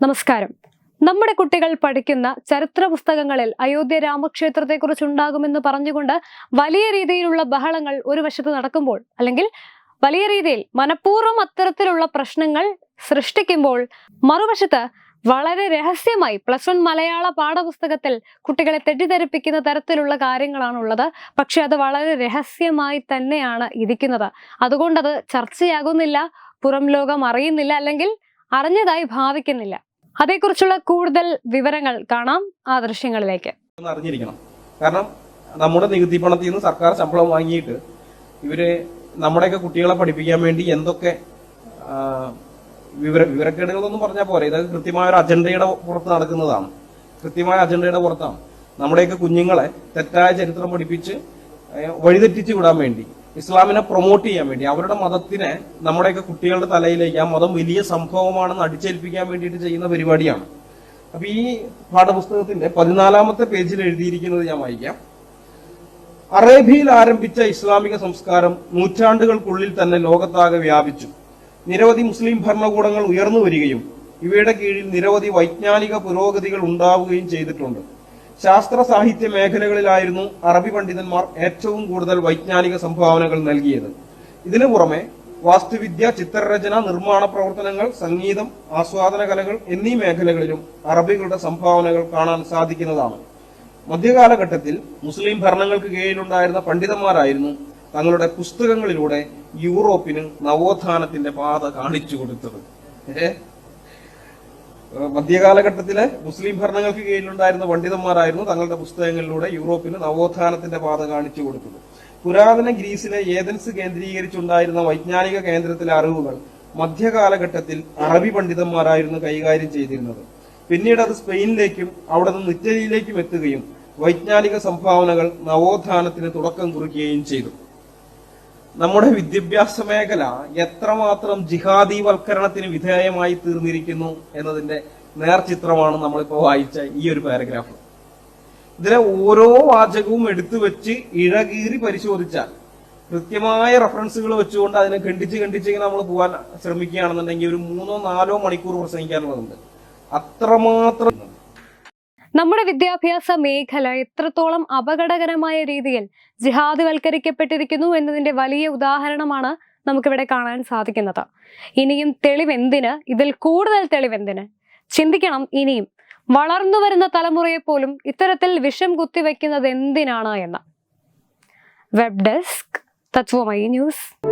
നമസ്കാരം. നമ്മുടെ കുട്ടികൾ പഠിക്കുന്ന ചരിത്ര പുസ്തകങ്ങളിൽ അയോധ്യ രാമക്ഷേത്രത്തെക്കുറിച്ചുണ്ടാകുമെന്ന് പറഞ്ഞുകൊണ്ട് വലിയ രീതിയിലുള്ള ബഹളങ്ങൾ ഒരു വശത്ത് നടക്കുമ്പോൾ അല്ലെങ്കിൽ വലിയ രീതിയിൽ മനഃപൂർവം അത്തരത്തിലുള്ള പ്രശ്നങ്ങൾ സൃഷ്ടിക്കുമ്പോൾ മറുവശത്ത് വളരെ രഹസ്യമായി പ്ലസ് വൺ മലയാള പാഠപുസ്തകത്തിൽ കുട്ടികളെ തെറ്റിദ്ധരിപ്പിക്കുന്ന തരത്തിലുള്ള കാര്യങ്ങളാണുള്ളത്. പക്ഷെ അത് വളരെ രഹസ്യമായി തന്നെയാണ് ഇരിക്കുന്നത്. അതുകൊണ്ടത് ചർച്ചയാകുന്നില്ല പുറം ലോകം അറിയുന്നില്ല അല്ലെങ്കിൽ അറിഞ്ഞതായി ഭാവിക്കുന്നില്ല. അതേക്കുറിച്ചുള്ള കൂടുതൽ വിവരങ്ങൾ കാണാം ആ ദൃശ്യങ്ങളിലേക്ക്. അറിഞ്ഞിരിക്കണം. കാരണം നമ്മുടെ നികുതി പണത്തിൽ നിന്ന് സർക്കാർ ശമ്പളം വാങ്ങിയിട്ട് ഇവർ നമ്മുടെയൊക്കെ കുട്ടികളെ പഠിപ്പിക്കാൻ വേണ്ടി എന്തൊക്കെ വിവര വിവരക്കേടുകളൊന്നും പറഞ്ഞാൽ പോരെ. ഇതൊക്കെ കൃത്യമായ ഒരു അജണ്ടയുടെ പുറത്ത് നടക്കുന്നതാണ്. കൃത്യമായ അജണ്ടയുടെ പുറത്താണ്. നമ്മുടെയൊക്കെ കുഞ്ഞുങ്ങളെ തെറ്റായ ചരിത്രം പഠിപ്പിച്ച് വഴിതെറ്റിച്ചു വിടാൻ വേണ്ടി. ഇസ്ലാമിനെ പ്രൊമോട്ട് ചെയ്യാൻ വേണ്ടി അവരുടെ മതത്തിനെ നമ്മുടെയൊക്കെ കുട്ടികളുടെ തലയിലേക്ക് ആ മതം വലിയ സംഭവമാണെന്ന് അടിച്ചേൽപ്പിക്കാൻ വേണ്ടിയിട്ട് ചെയ്യുന്ന പരിപാടിയാണ്. അപ്പൊ ഈ പാഠപുസ്തകത്തിന്റെ പതിനാലാമത്തെ പേജിൽ എഴുതിയിരിക്കുന്നത് ഞാൻ വായിക്കാം. അറേബ്യയിൽ ആരംഭിച്ച ഇസ്ലാമിക സംസ്കാരം നൂറ്റാണ്ടുകൾക്കുള്ളിൽ തന്നെ ലോകത്താകെ വ്യാപിച്ചു. നിരവധി മുസ്ലിം ഭരണകൂടങ്ങൾ ഉയർന്നു വരികയും ഇവയുടെ കീഴിൽ നിരവധി വൈജ്ഞാനിക പുരോഗതികൾ ഉണ്ടാവുകയും ചെയ്തിട്ടുണ്ട്. ശാസ്ത്ര സാഹിത്യ മേഖലകളിലായിരുന്നു അറബി പണ്ഡിതന്മാർ ഏറ്റവും കൂടുതൽ വൈജ്ഞാനിക സംഭാവനകൾ നൽകിയത്. ഇതിനു പുറമെ വാസ്തുവിദ്യ ചിത്രരചന നിർമ്മാണ പ്രവർത്തനങ്ങൾ സംഗീതം ആസ്വാദന കലകൾ എന്നീ മേഖലകളിലും അറബികളുടെ സംഭാവനകൾ കാണാൻ സാധിക്കുന്നതാണ്. മധ്യകാലഘട്ടത്തിൽ മുസ്ലിം ഭരണങ്ങൾക്ക് കീഴിലുണ്ടായിരുന്ന പണ്ഡിതന്മാരായിരുന്നു തങ്ങളുടെ പുസ്തകങ്ങളിലൂടെ യൂറോപ്പിന് നവോത്ഥാനത്തിന്റെ പാത കാണിച്ചു കൊടുത്തത്. ഏഹ് മധ്യകാലഘട്ടത്തിലെ മുസ്ലിം ഭരണങ്ങൾക്ക് കീഴിലുണ്ടായിരുന്ന പണ്ഡിതന്മാരായിരുന്നു തങ്ങളുടെ പുസ്തകങ്ങളിലൂടെ യൂറോപ്പിന് നവോത്ഥാനത്തിന്റെ പാത കാണിച്ചു കൊടുത്തത്. പുരാതന ഗ്രീസിലെ ഏതൻസ് കേന്ദ്രീകരിച്ചുണ്ടായിരുന്ന വൈജ്ഞാനിക കേന്ദ്രത്തിലെ അറിവുകൾ മധ്യകാലഘട്ടത്തിൽ അറബി പണ്ഡിതന്മാരായിരുന്നു കൈകാര്യം ചെയ്തിരുന്നത്. പിന്നീട് അത് സ്പെയിനിലേക്കും അവിടെ നിന്ന് ഇറ്റലിയിലേക്കും എത്തുകയും വൈജ്ഞാനിക സംഭാവനകൾ നവോത്ഥാനത്തിന് തുടക്കം കുറിക്കുകയും ചെയ്തു. നമ്മുടെ വിദ്യാഭ്യാസ മേഖല എത്രമാത്രം ജിഹാദീവൽക്കരണത്തിന് വിധേയമായി തീർന്നിരിക്കുന്നു എന്നതിന്റെ നേർചിത്രമാണ് നമ്മളിപ്പോ വായിച്ച ഈ ഒരു പാരഗ്രാഫ് ഇതിലെ ഓരോ വാചകവും എടുത്തു വെച്ച് ഇഴകീറി പരിശോധിച്ചാൽ കൃത്യമായ റെഫറൻസുകൾ വെച്ചുകൊണ്ട് അതിനെ ഖണ്ഡിച്ച് ഖണ്ഡിച്ച് ഇങ്ങനെ നമ്മൾ പോകാൻ ശ്രമിക്കുകയാണെന്നുണ്ടെങ്കിൽ ഒരു മൂന്നോ നാലോ മണിക്കൂർ പ്രസംഗിക്കാനുള്ളതുണ്ട്. അത്രമാത്രം നമ്മുടെ വിദ്യാഭ്യാസ മേഖല എത്രത്തോളം അപകടകരമായ രീതിയിൽ ജിഹാദിവൽക്കരിക്കപ്പെട്ടിരിക്കുന്നു എന്നതിന്റെ വലിയ ഉദാഹരണമാണ് നമുക്കിവിടെ കാണാൻ സാധിക്കുന്നത്. ഇനിയും തെളിവെന്തിന്? ഇതിൽ കൂടുതൽ തെളിവെന്തിന്? ചിന്തിക്കണം ഇനിയും. വളർന്നു വരുന്ന തലമുറയെ പോലും ഇത്തരത്തിൽ വിഷം കുത്തിവെക്കുന്നത് എന്തിനാണ് എന്ന്. Web desk Tatwamayi news.